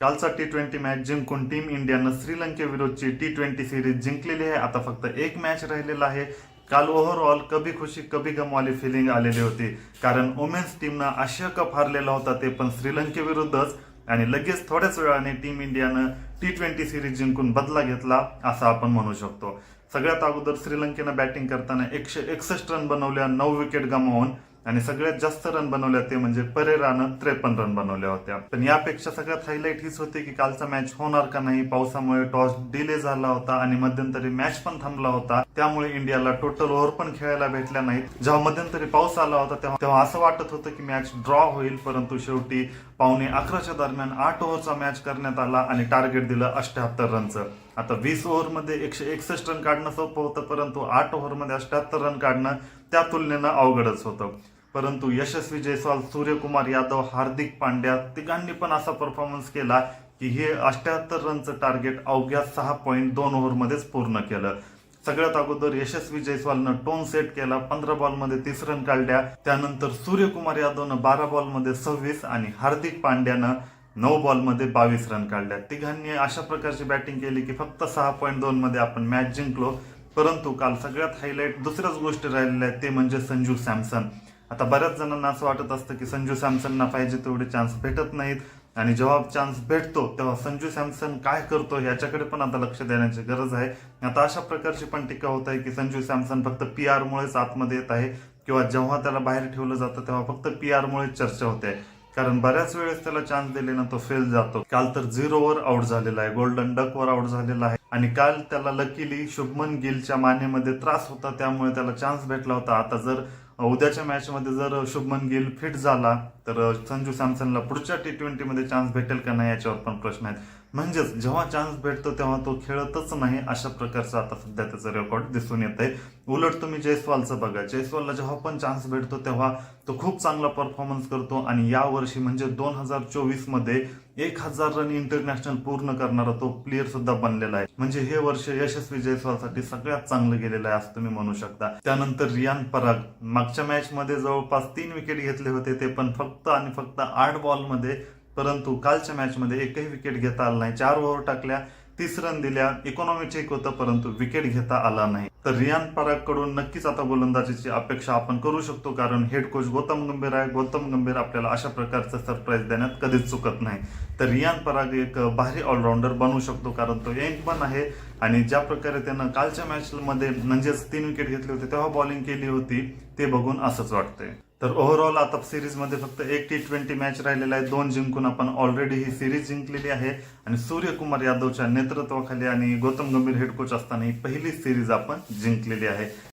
कालचा T twenty match जिंकून team इंडियानं श्रीलंकेविरुद्धची टी ट्वेंटी सिरीज जिंकलेली आहे. आता फक्त एक मॅच राहिलेला आहे. काल ओव्हरऑल कभी खुशी कभी गमवाली फिलिंग आलेली होती. कारण वुमेन्स टीमनं आशिया कप हारलेला होता ते पण श्रीलंकेविरुद्धच आणि लगेच थोड्याच वेळाने टीम इंडियानं टी ट्वेंटी सिरीज जिंकून बदला घेतला असं आपण म्हणू शकतो. सगळ्यात अगोदर श्रीलंकेनं बॅटिंग करताना एकशे एकसष्ट रन बनवल्या नऊ विकेट गमावून आणि सगळ्यात जास्त रन बनवल्या ते म्हणजे परेरानं त्रेपन्न रन बनवल्या होत्या. पण यापेक्षा सगळ्यात हायलाईट हीच होती की कालचा मॅच होणार का नाही पावसामुळे टॉस डिले झाला होता आणि मध्यंतरी मॅच पण थांबला होता. त्यामुळे इंडियाला टोटल ओव्हर पण खेळायला भेटल्या नाहीत. जेव्हा मध्यंतरी पाऊस आला होता तेव्हा तेव्हा असं वाटत होतं की मॅच ड्रॉ होईल परंतु शेवटी पावणे अकराच्या दरम्यान आठ ओव्हरचा मॅच करण्यात आला आणि टार्गेट दिलं अष्ट्याहत्तर रनचं आता वीस ओव्हरमध्ये एकशे एकसष्ट रन काढणं सोपं होतं परंतु आठ ओव्हरमध्ये अष्ट्याहत्तर रन काढणं त्या तुलनेनं अवघडच होतं. परंतु यशस्वी जयस्वाल सूर्यकुमार यादव हार्दिक पांड्या तिघांनी पण असा परफॉर्मन्स केला की हे अष्ट्याहत्तर रनचं टार्गेट अवघ्या सहा पॉईंट दोन ओव्हरमध्येच पूर्ण केलं. सगळ्यात अगोदर यशस्वी जयस्वालनं टोन सेट केला पंधरा बॉलमध्ये तीस रन काढल्या. त्यानंतर सूर्यकुमार यादवनं बारा बॉलमध्ये सव्वीस आणि हार्दिक पांड्यानं नऊ बॉलमध्ये बावीस रन काढल्या. तिघांनी अशा प्रकारची बॅटिंग केली की फक्त सहा पॉईंट दोनमध्ये आपण मॅच जिंकलो. परंतु काल सगळ्यात हायलाईट दुसऱ्याच गोष्टी राहिलेल्या आहेत ते म्हणजे संजू सॅमसन. आता बऱ्याच जणांना असं वाटत असतं की संजू सॅमसनना पाहिजे तेवढे चान्स भेटत नाहीत. आणि जेव्हा चान्स भेटतो तेव्हा संजू सॅमसन काय करतो याच्याकडे पण आता लक्ष देण्याची गरज आहे. आता अशा प्रकारची पण टीका होत आहे की संजू सॅमसन फक्त पी आरमुळेच आतमध्ये येत आहे किंवा जेव्हा त्याला बाहेर ठेवलं जातं तेव्हा फक्त पी आरमुळेच चर्चा होते. कारण बऱ्याच वेळेस त्याला चान्स दिले ना तो फेल जातो. काल तर झिरोवर आउट झालेला आहे. गोल्डन डकवर आउट झालेला आहे. आणि काल त्याला लकीली शुभमन गिलच्या मानेमध्ये त्रास होता त्यामुळे त्याला चान्स भेटला होता. आता जर उद्याच्या मॅचमध्ये जर शुभमन गिल फिट झाला तर संजू सॅमसनला पुढच्या टी ट्वेंटीमध्ये चान्स भेटेल का नाही याच्यावर पण प्रश्न आहेत. म्हणजेच जेव्हा चान्स भेटतो तेव्हा तो खेळतच नाही अशा प्रकारचं आता सध्या त्याचं रेकॉर्ड दिसून येत आहे उलट तुम्ही जयस्वालचं बघा. जयस्वालला जेव्हा पण चान्स भेटतो तेव्हा तो खूप चांगला परफॉर्मन्स करतो आणि या वर्षी म्हणजे दोन हजार चोवीसमध्ये एक हजार रन इंटरनॅशनल पूर्ण करणारा तो प्लेअर सुद्धा बनलेला आहे. म्हणजे हे वर्ष यशस्वी जयस्वालसाठी सगळ्यात चांगलं गेलेलं आहे असं तुम्ही म्हणू शकता. त्यानंतर रियान पराग. मागच्या मॅच मध्ये जवळपास तीन विकेट घेतले होते ते पण फक्त आणि फक्त आठ बॉलमध्ये परंतु कालच्या मॅचमध्ये एकही विकेट घेता आला नाही. चार ओव्हर टाकल्या तीस रन दिल्या इकॉनॉमी चेक होतं परंतु विकेट घेता आला नाही. तर रियान परागकडून नक्कीच आता गोलंदाजीची अपेक्षा आपण करू शकतो कारण हेड कोच गौतम गंभीर आहे. गौतम गंभीर आपल्याला अशा प्रकारचं सरप्राईज देण्यात कधीच चुकत नाही. तर रियान पराग एक भारी ऑलराऊंडर बनू शकतो कारण तो यंग पण आहे आणि ज्या प्रकारे त्यानं कालच्या मॅच मध्ये म्हणजेच तीन विकेट घेतले होते तेव्हा बॉलिंग केली होती ते बघून असंच वाटतंय. तर ओव्हरऑल आता सिरीजमध्ये फक्त एक टी ट्वेंटी मॅच राहिलेला आहे. दोन जिंकून आपण ऑलरेडी ही सिरीज जिंकलेली आहे. आणि सूर्यकुमार यादवच्या नेतृत्वाखाली आणि गौतम गंभीर हेड कोच असताना ही पहिली सिरीज आपण जिंकलेली आहे.